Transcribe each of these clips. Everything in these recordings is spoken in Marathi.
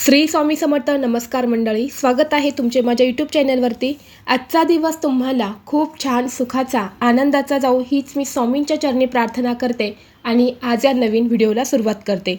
श्री स्वामी समर्थ नमस्कार मंडळी स्वागत आहे तुमचे माझ्या यूट्यूब चॅनलवरती आजचा दिवस तुम्हाला खूप छान सुखाचा आनंदाचा जाऊ हीच मी स्वामींच्या चरणी प्रार्थना करते आणि आज या नवीन व्हिडिओला सुरुवात करते.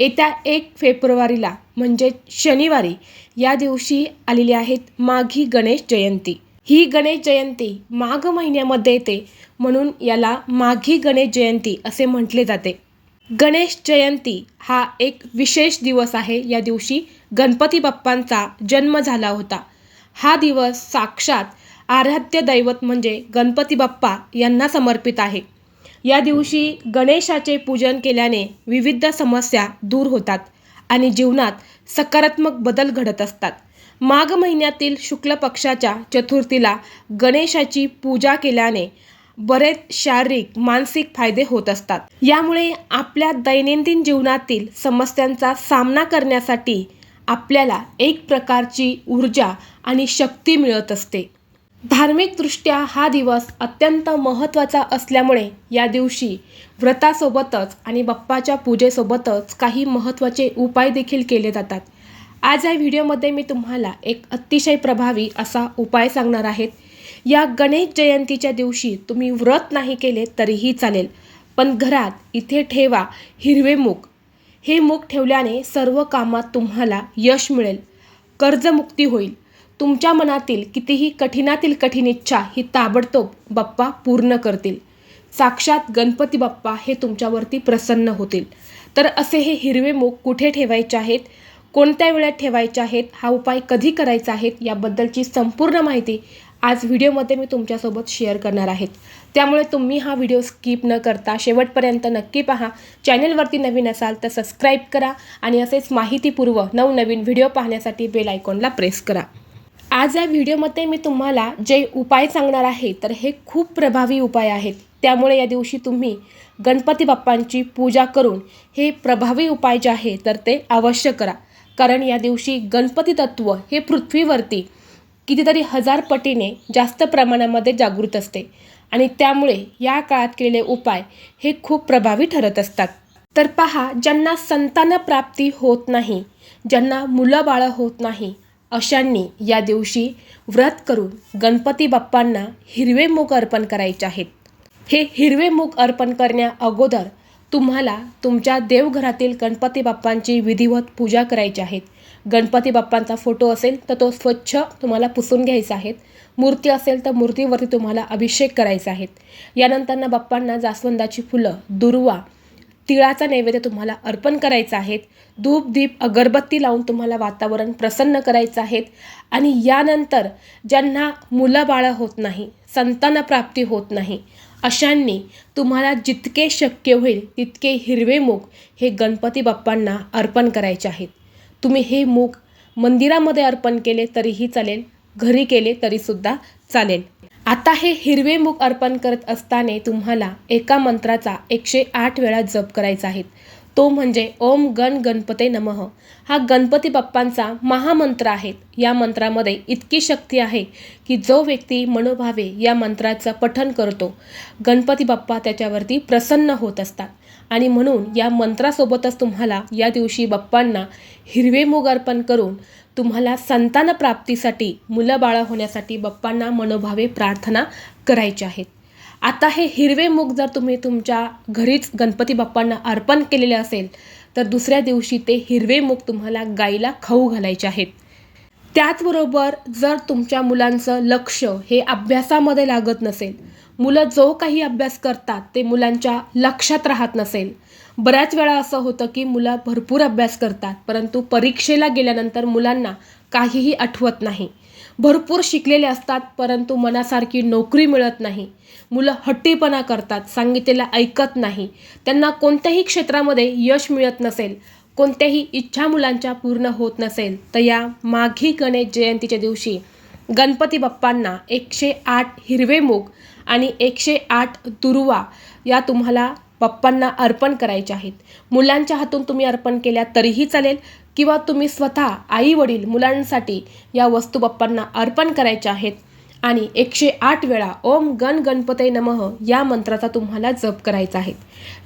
येत्या एक फेब्रुवारीला म्हणजे शनिवारी या दिवशी आलेली आहेत माघी गणेश जयंती. ही गणेश जयंती माघ महिन्यामध्ये येते म्हणून याला माघी गणेश जयंती असे म्हटले जाते. गणेश जयंती हा एक विशेष दिवस आहे. या दिवशी गणपती बाप्पांचा जन्म झाला होता. हा दिवस साक्षात आराध्य दैवत म्हणजे गणपती बाप्पा यांना समर्पित आहे. या दिवशी गणेशाचे पूजन केल्याने विविध समस्या दूर होतात आणि जीवनात सकारात्मक बदल घडत असतात. माघ महिन्यातील शुक्ल पक्षाच्या चतुर्थीला गणेशाची पूजा केल्याने बरेच शारीरिक मानसिक फायदे होत असतात. यामुळे आपल्या दैनंदिन जीवनातील समस्यांचा सामना करण्यासाठी आपल्याला एक प्रकारची ऊर्जा आणि शक्ती मिळत असते. धार्मिकदृष्ट्या हा दिवस अत्यंत महत्त्वाचा असल्यामुळे या दिवशी व्रतासोबतच आणि बाप्पाच्या पूजेसोबतच काही महत्त्वाचे उपाय देखील केले जातात. आज या व्हिडिओमध्ये मी तुम्हाला एक अतिशय प्रभावी असा उपाय सांगणार आहेत या गणेश जयंतीच्या दिवशी तुम्ही व्रत नाही केले तरीही चालेल. पण घरात इथे ठेवा हिरवे मूग. हे मूग ठेवल्याने सर्व कामात तुम्हाला यश मिळेल. कर्जमुक्ती होईल. तुमच्या मनातील कितीही कठीणातील कठीण इच्छा ही ताबडतोब बाप्पा पूर्ण करतील. साक्षात गणपती बाप्पा हे तुमच्यावरती प्रसन्न होतील. तर असे हे हिरवे मूग कुठे ठेवायचे आहेत? कोणत्या वेळात ठेवायचे आहेत? हा उपाय कधी करायचा आहे? याबद्दलची संपूर्ण माहिती आज व्हिडिओमध्ये मी तुमच्यासोबत शेअर करणार आहेत. त्यामुळे तुम्ही हा व्हिडिओ स्किप न करता शेवटपर्यंत नक्की पहा. चॅनलवरती नवीन असाल तर सबस्क्राईब करा आणि असेच माहितीपूर्व नवनवीन व्हिडिओ पाहण्यासाठी बेल आयकॉनला प्रेस करा. आज या व्हिडिओमध्ये मी तुम्हाला जे उपाय सांगणार आहे तर हे खूप प्रभावी उपाय आहेत. त्यामुळे या दिवशी तुम्ही गणपती बाप्पांची पूजा करून हे प्रभावी उपाय जे आहे तर ते अवश्य करा. कारण या दिवशी गणपती तत्व हे पृथ्वीवरती कितीतरी हजार पटीने जास्त प्रमाणामध्ये जागृत असते. आणि त्यामुळे या काळात केलेले उपाय हे खूप प्रभावी ठरत असतात. तर पहा ज्यांना संतान प्राप्ती होत नाही ज्यांना मुलं बाळं होत नाही अशांनी या दिवशी व्रत करून गणपती बाप्पांना हिरवे मूग अर्पण करायचे आहेत. हे हिरवे मूग अर्पण करण्या अगोदर तुम्हाला तुमच्या देवघरातील गणपती बाप्पांची विधिवत पूजा करायची आहेत गणपती बाप्पांचा फोटो असेल तर तो स्वच्छ तुम्हाला पुसून घ्यायचा आहे. मूर्ती असेल तर मूर्तीवरती तुम्हाला अभिषेक करायचा आहे. यानंतरनं बाप्पांना जास्वंदाची फुलं दुर्वा तिळाचा नैवेद्य तुम्हाला अर्पण करायचा आहे. धूप दीप अगरबत्ती लावून तुम्हाला वातावरण प्रसन्न करायचं आहे. आणि यानंतर ज्यांना मुलं बाळं होत नाही संतान प्राप्ती होत नाही अशांनी तुम्हाला जितके शक्य होईल तितके हिरवे मूग हे गणपती बाप्पांना अर्पण करायचे आहेत. तुम्ही हे मूग मंदिरामध्ये अर्पण केले तरीही चालेल घरी केले तरीसुद्धा चालेल. आता हे हिरवे मूग अर्पण करत असताना तुम्हाला एका मंत्राचा एकशे आठ वेळा जप करायचा आहे. तो म्हणजे ओम गण गणपते नमः. हा गणपती बाप्पांचा महामंत्र आहे. या मंत्रामध्ये इतकी शक्ती आहे की जो व्यक्ती मनोभावे या मंत्राचं पठन करतो गणपती बाप्पा त्याच्यावरती प्रसन्न होत असतात. आणि म्हणून या मंत्रासोबतच तुम्हाला या दिवशी बाप्पांना हिरवे मूग अर्पण करून तुम्हाला संतान प्राप्तीसाठी मुलं बाळं होण्यासाठी बाप्पांना मनोभावे प्रार्थना करायच्या आहेत. आता हे हिरवे मूग जर तुम्ही तुमच्या घरीच गणपती बाप्पांना अर्पण केलेले असेल तर दुसऱ्या दिवशी ते हिरवे मूग तुम्हाला गाईला खाऊ घालायचे आहेत. त्याचबरोबर जर तुमच्या मुलांचं लक्ष हे अभ्यासामध्ये लागत नसेल मुलं जो काही अभ्यास करतात ते मुलांच्या लक्षात राहत नसेल. बऱ्याच वेळा असं होतं की मुलं भरपूर अभ्यास करतात परंतु परीक्षेला गेल्यानंतर मुलांना काहीही आठवत नाही. भरपूर शिकलेले असतात परंतु मनासारखी नोकरी मिळत नाही. मुलं हट्टीपणा करतात सांगितलेलं ऐकत नाही. त्यांना कोणत्याही क्षेत्रामध्ये यश मिळत नसेल कोणत्याही इच्छा मुलांच्या पूर्ण होत नसेल तर या माघी गणेश जयंतीच्या दिवशी गणपती बाप्पांना एकशे आठ हिरवे मूग आणि एकशे आठ दुर्वा या तुम्हाला बाप्पांना अर्पण करायच्या आहेत. मुलांच्या हातून तुम्ही अर्पण केल्या तरीही चालेल किंवा तुम्ही स्वतः आई वडील मुलांसाठी या वस्तू बाप्पांना अर्पण करायच्या आहेत. आणि एकशे आठ वेळा ओम गण गणपते नमः या मंत्राचा तुम्हाला जप करायचा आहे.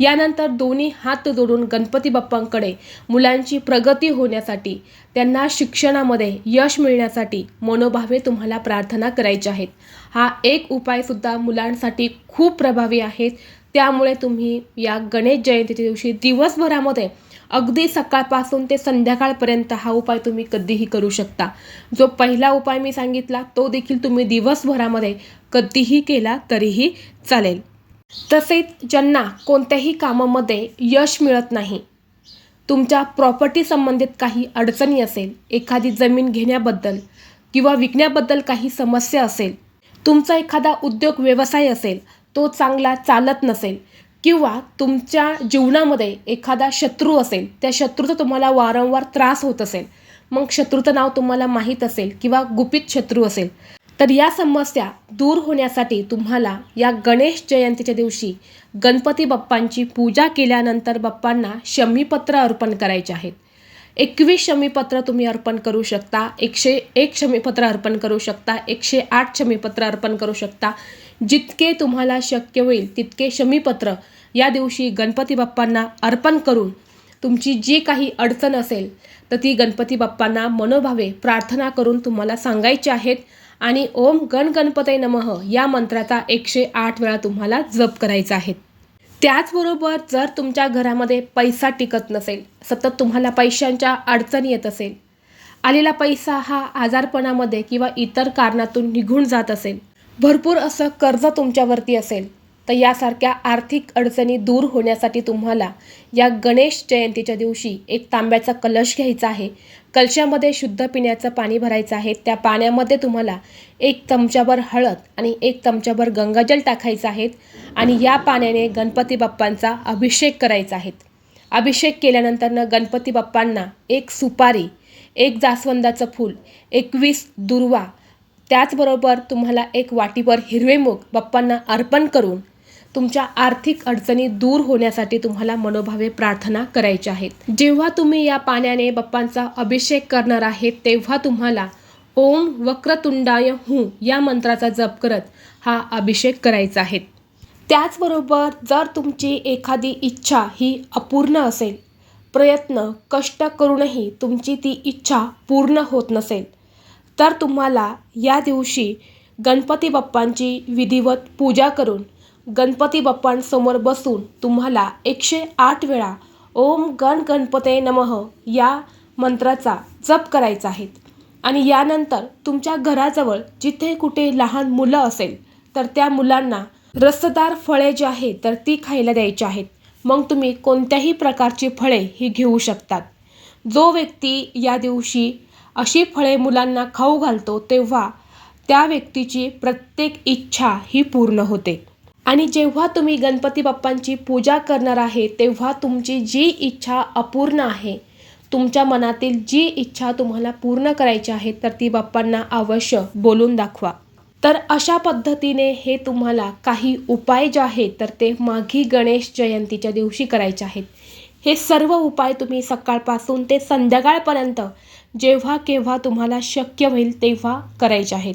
यानंतर दोन्ही हात जोडून गणपती बाप्पांकडे मुलांची प्रगती होण्यासाठी त्यांना शिक्षणामध्ये यश मिळण्यासाठी मनोभावे तुम्हाला प्रार्थना करायच्या आहेत. हा एक उपायसुद्धा मुलांसाठी खूप प्रभावी आहे. त्यामुळे तुम्ही या गणेश जयंतीच्या दिवशी दिवसभरामध्ये अगदी सकाळपासून ते संध्याकाळपर्यंत हा उपाय तुम्ही कधीही करू शकता. जो पहिला उपाय मी सांगितला तो देखील तुम्ही दिवसभरामध्ये कधीही केला तरीही चालेल. तसेच ज्यांना कोणत्याही कामामध्ये यश मिळत नाही तुमच्या प्रॉपर्टी संबंधित काही अडचणी असेल एखादी जमीन घेण्याबद्दल किंवा विकण्याबद्दल काही समस्या असेल तुमचा एखादा उद्योग व्यवसाय असेल तो चांगला चालत नसेल किंवा तुमच्या जीवनामध्ये एखादा शत्रू असेल त्या शत्रूचा तुम्हाला वारंवार त्रास होत असेल मग शत्रूचं नाव तुम्हाला माहीत असेल किंवा गुपित शत्रू असेल तर या समस्या दूर होण्यासाठी तुम्हाला या गणेश जयंतीच्या दिवशी गणपती बाप्पांची पूजा केल्यानंतर बाप्पांना शमीपत्र अर्पण करायचे आहेत. एकवीस शमीपत्र तुम्ही अर्पण करू शकता एकशे एक शमीपत्र अर्पण करू शकता एकशे आठ शमीपत्र अर्पण करू शकता. जितके तुम्हाला शक्य होईल तितके शमीपत्र या दिवशी गणपती बाप्पांना अर्पण करून तुमची जी काही अडचण असेल तर ती गणपती बाप्पांना मनोभावे प्रार्थना करून तुम्हाला सांगायची आहेत. आणि ओम गण गणपतय नमः या मंत्राचा एकशे आठ वेळा तुम्हाला जप करायचा आहे. त्याचबरोबर जर तुमच्या घरामध्ये पैसा टिकत नसेल सतत तुम्हाला पैशांच्या अडचणी येत असेल आलेला पैसा हा आजारपणामध्ये किंवा इतर कारणातून निघून जात असेल भरपूर असं कर्ज तुमच्यावरती असेल तर यासारख्या आर्थिक अडचणी दूर होण्यासाठी तुम्हाला या गणेश जयंतीच्या दिवशी एक तांब्याचा कलश घ्यायचा आहे. कलशामध्ये शुद्ध पिण्याचं पाणी भरायचं आहे. त्या पाण्यामध्ये तुम्हाला एक चमच्याभर हळद आणि एक चमच्याभर गंगाजल टाकायचं आहे आणि या पाण्याने गणपती बाप्पांचा अभिषेक करायचा आहे. अभिषेक केल्यानंतरनं गणपती बाप्पांना एक सुपारी एक जास्वंदाचं फूल एकवीस दुर्वा त्याचबरोबर तुम्हाला एक वाटीभर हिरवे मूग बाप्पांना अर्पण करून तुमच्या आर्थिक अडचणी दूर होण्यासाठी तुम्हाला मनोभावे प्रार्थना करायच्या आहेत. जेव्हा तुम्ही या पाण्याने बाप्पांचा अभिषेक करणार आहेत तेव्हा तुम्हाला ओम वक्रतुंडाय हू या मंत्राचा जप करत हा अभिषेक करायचा आहे. त्याचबरोबर जर तुमची एखादी इच्छा ही अपूर्ण असेल प्रयत्न कष्ट करूनही तुमची ती इच्छा पूर्ण होत नसेल तर तुम्हाला या दिवशी गणपती बाप्पांची विधिवत पूजा करून गणपती बाप्पांसमोर बसून तुम्हाला एकशे आठ वेळा ओम गण गणपते नमः या मंत्राचा जप करायचा आहे. आणि यानंतर तुमच्या घराजवळ जिथे कुठे लहान मुलं असेल तर त्या मुलांना रसदार फळे जी आहेत तर ती खायला द्यायची आहेत. मग तुम्ही कोणत्याही प्रकारची फळे ही घेऊ शकतात. जो व्यक्ती या दिवशी अशी फळे मुलांना खाऊ घालतो तेव्हा त्या व्यक्तीची प्रत्येक इच्छा ही पूर्ण होते. आणि जेव्हा तुम्ही गणपती बाप्पांची पूजा करणार आहे तेव्हा तुमची जी इच्छा अपूर्ण आहे तुमच्या मनातील जी इच्छा तुम्हाला पूर्ण करायची आहे तर ती बाप्पांना अवश्य बोलून दाखवा. तर अशा पद्धतीने हे तुम्हाला काही उपाय जे आहेत तर ते माघी गणेश जयंतीच्या दिवशी करायचे आहेत. हे सर्व उपाय तुम्ही सकाळपासून ते संध्याकाळपर्यंत जेव्हा केव्हा तुम्हाला शक्य होईल तेव्हा करायचे आहेत.